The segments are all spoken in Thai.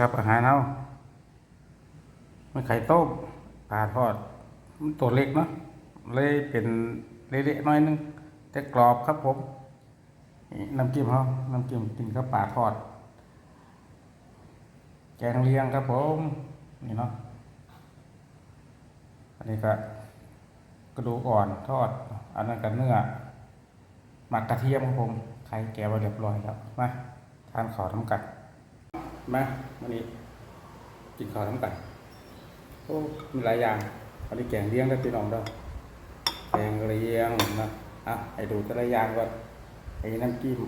ครับ อาหารเอาไม่ไข่ต้มปลาทอด มันตัวเล็กเนาะเลยเป็นเละๆน้อยนึง แต่กรอบครับผมน้ำจิ้มเขาน้ำจิ้มกินกับปลาทอด แกงเลียงครับผม นี่เนาะอันนี้ก็กระดูกอ่อนทอด อันนั้นก็เนื้อหมักกระเทียมครับผม ไข่แกะไว้เรียบร้อยแล้วมาทานข้าวทั้งกัน มาวันนี้กินข้าวทั้งกันโอ้มีหลายอย่างอันนี้แกงเลี้ยงได้พี่น้องด้อแกงเลี้ยงนะอะให้ดูแต่ละอย่างก่อนไอ้น้ำจิ้ม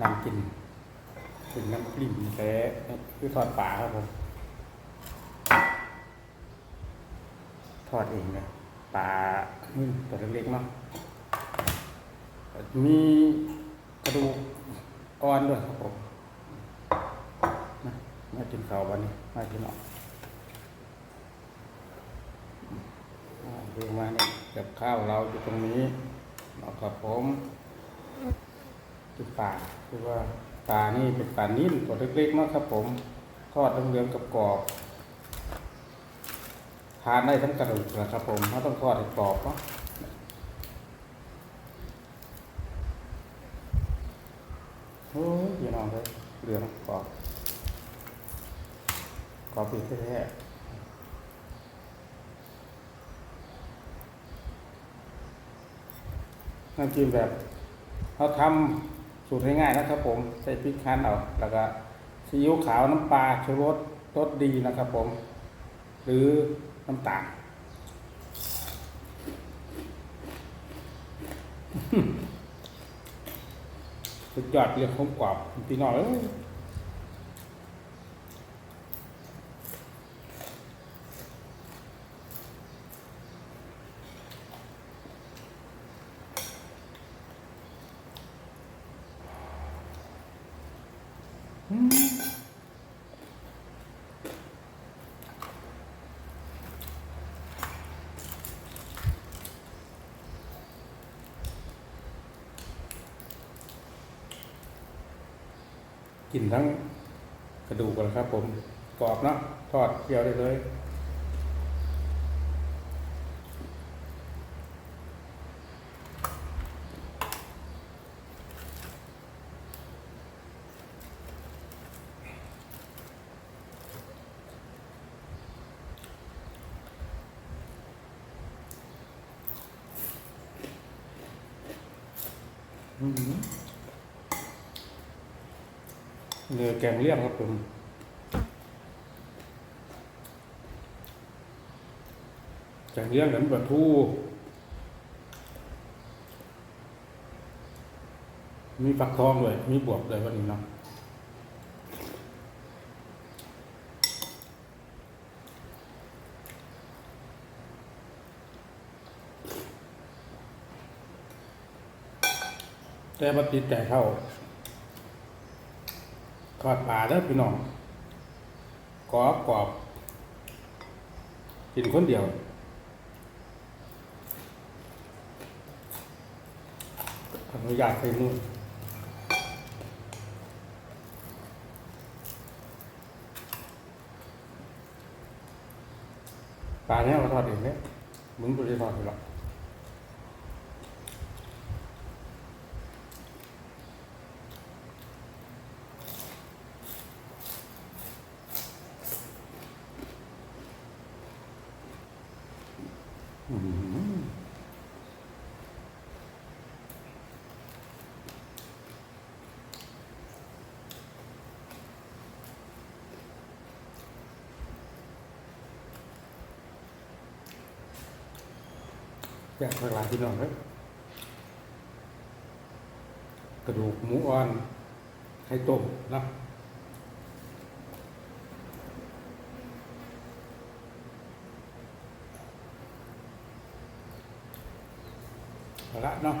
น้ำกินเป็นน้ำกลิ่มแท้คือทอดปลาครับผมทอดเองเลยปลาตัวเล็กๆเนาะมีกระดูก อ่อนด้วยครับผมมากินข้าววันนี้มากินออกดูมาเนี่ยกับข้าวเราอยู่ตรงนี้เอาครับผมกินปลาคือว่าปลานี่เป็นปลานิ่มตัวเล็กๆเนาะครับผมทอดเหลืองกับกรอบทานได้ทั้งกระดูกนะครับผมไม่ต้องทอดให้กรอบเนาะ อ้ยพี่น้องเลยเหลืองกรอบกรอบอีกแท้น้ำจิ้มแบบเขาทำสูตรง่ายๆนะครับ ผมใส่พริกคั้นเอาแล้วก็ซีอิ๊วขาวน้ำปลาชูรสรสดีนะครับผม หรือน้ำตาล สุดยอดเรื่องของกรอบพี่น้องเอ้ยอืม กินทั้งกระดูกกันครับ ผมกรอบเนาะทอดเคี่ยวได้เลยอืม เนื้อแกงเลี่ยงครับผมแกงเลี่ยงเหมือนปลาทูมีฝักทองด้วย มีบวบด้วยวันนี้เนาะแต่มาติดแต่เข้า อดปลาเด้อพี่น้องกรอบกรอบกินคนเดียวอนุญาตใส่นู่นปลาเนี่ยมาทอดเองเนี่ยมึงไม่ได้ทอดไปหรอก อื้อหืออยากเวลาพี่น้องเลยกระดูกหมูอ่อนไข่ต้มนะ เอาละเนาะ